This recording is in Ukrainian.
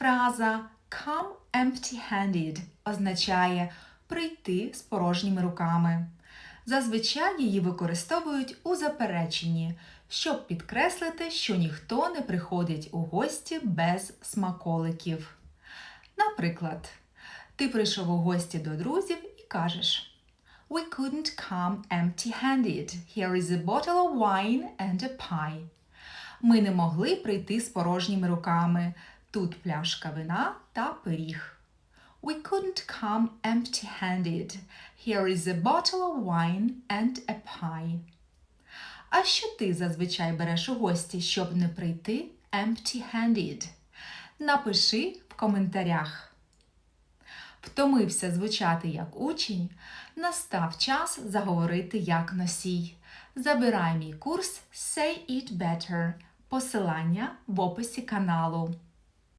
Фраза come empty-handed означає прийти з порожніми руками. Зазвичай її використовують у запереченні, щоб підкреслити, що ніхто не приходить у гості без смаколиків. Наприклад, ти прийшов у гості до друзів і кажеш We couldn't come empty-handed. Here is a bottle of wine and a pie. Ми не могли прийти з порожніми руками. Тут пляшка вина та пиріг. We couldn't come empty-handed. Here is a bottle of wine and a pie. А що ти зазвичай береш у гості, щоб не прийти empty-handed? Напиши в коментарях. Втомився звучати як учень, настав час заговорити як носій. Забирай мій курс Say It Better. Посилання в описі каналу.